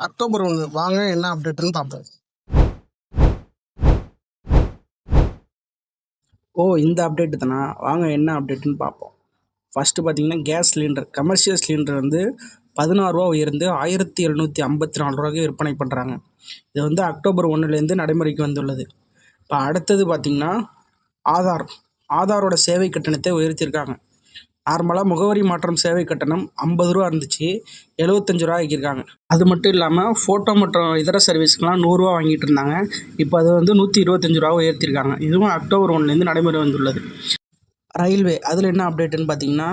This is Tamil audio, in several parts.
அக்டோபர் ஒன்று வாங்க என்ன அப்டேட்டுன்னு பார்ப்போம் ஓ இந்த அப்டேட்டு தானா வாங்க என்ன அப்டேட்டுன்னு பார்ப்போம் ஃபஸ்ட்டு பார்த்தீங்கன்னா கேஸ் சிலிண்டர் கமர்ஷியல் சிலிண்டர் வந்து பதினாறுரூவா உயர்ந்து ஆயிரத்தி எழுநூற்றி ஐம்பத்தி நாலு ரூபாய்க்கு விற்பனை பண்ணுறாங்க இது வந்து அக்டோபர் ஒன்றுலேருந்து நடைமுறைக்கு வந்துள்ளது. இப்போ அடுத்தது பார்த்திங்கன்னா ஆதார். ஆதாரோட சேவை கட்டணத்தை உயர்த்தியிருக்காங்க நார்மலாக முகவரி மாற்றம் சேவை கட்டணம் ஐம்பது ரூபா இருந்துச்சு எழுபத்தஞ்சு ரூபா ஆக்கியிருக்காங்க. அது மட்டும் இல்லாமல் ஃபோட்டோ மற்றும் இதர சர்வீஸ்க்கெலாம் நூறுரூவா வாங்கிட்டு இருந்தாங்க. இப்போ அது வந்து நூற்றி இருபத்தஞ்சு ரூபா உயர்த்திருக்காங்க இதுவும் அக்டோபர் ஒன்றுலேருந்து நடைமுறை வந்துள்ளது. ரயில்வே அதில் என்ன அப்டேட்டுன்னு பார்த்தீங்கன்னா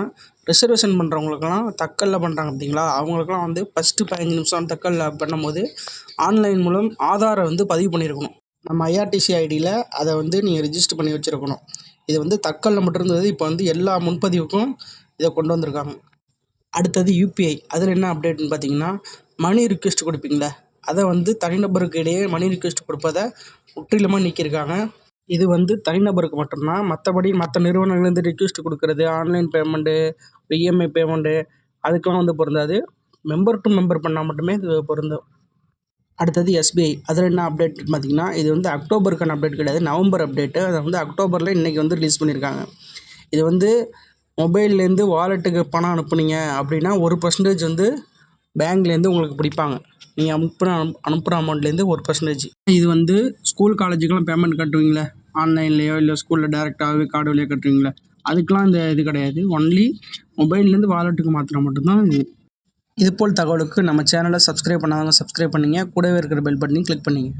ரிசர்வேஷன் பண்ணுறவங்களுக்கெல்லாம் தக்கலில் பண்ணுறாங்க பார்த்தீங்களா அவங்களுக்குலாம் வந்து ஃபஸ்ட்டு பதினஞ்சு நிமிஷம் தக்கலில் பண்ணும்போது ஆன்லைன் மூலம் ஆதாரை வந்து பதிவு பண்ணியிருக்கணும். நம்ம ஐஆர்டிசி ஐடியில் அதை வந்து நீங்கள் ரிஜிஸ்டர் பண்ணி வச்சுருக்கணும். இது வந்து தக்கலில் மட்டும் இருந்தது இப்போ வந்து எல்லா முன்பதிவுக்கும் இதை கொண்டு வந்திருக்காங்க. அடுத்தது யூபிஐ அதில் என்ன அப்டேட்னு பார்த்தீங்கன்னா மணி ரிக்வெஸ்ட் கொடுப்பீங்களே? அதை வந்து தனிநபருக்கு இடையே மணி ரிக்வெஸ்ட் கொடுப்பதை முற்றிலுமாக நீக்கியிருக்காங்க. இது வந்து தனிநபருக்கு மட்டும்தான் மற்றபடி மற்ற நிறுவனங்கள்லேருந்து ரிக்வெஸ்ட் கொடுக்குறது ஆன்லைன் பேமெண்ட்டு இஎம்ஐ பேமெண்ட்டு அதுக்கெலாம் வந்து பொருந்தாது. மெம்பர் டு மெம்பர் பண்ணால் மட்டுமே இது பொருந்தும். அடுத்தது எஸ்பிஐ அதில் என்ன அப்டேட் பார்த்தீங்கன்னா இது வந்து அக்டோபருக்கான அப்டேட் கிடையாது. நவம்பர் அப்டேட்டு அதை வந்து அக்டோபரில் இன்றைக்கி வந்து ரிலீஸ் பண்ணியிருக்காங்க. இது வந்து மொபைல்லேருந்து வாலெட்டுக்கு பணம் அனுப்புனீங்க அப்படின்னா ஒரு பர்சன்டேஜ் வந்து பேங்க்லேருந்து உங்களுக்கு பிடிப்பாங்க. நீங்கள் அனுப்புகிற அனுப்புகிற அமௌண்ட்லேருந்து ஒரு பர்சன்டேஜ் இது வந்து ஸ்கூல் காலேஜுக்கெலாம் பேமெண்ட் கட்டுவீங்களே? ஆன்லைன்லேயோ இல்லை ஸ்கூலில் டேரெக்டாகவே கார்டு வழியாக கட்டுவீங்களே? அதுக்கெலாம் இந்த இது கிடையாது. ஒன்லி மொபைல்லேருந்து வாலெட்டுக்கு மாத்திரம் மட்டும்தான் இது. இதுபோல் தகவலுக்கு நம்ம சேனலை சப்ஸ்கிரைப் பண்ணாதவங்க சப்ஸ்கிரைப் பண்ணுங்கள் கூடவே இருக்கிற பெல் பட்டனையும் கிளிக் பண்ணுங்கள்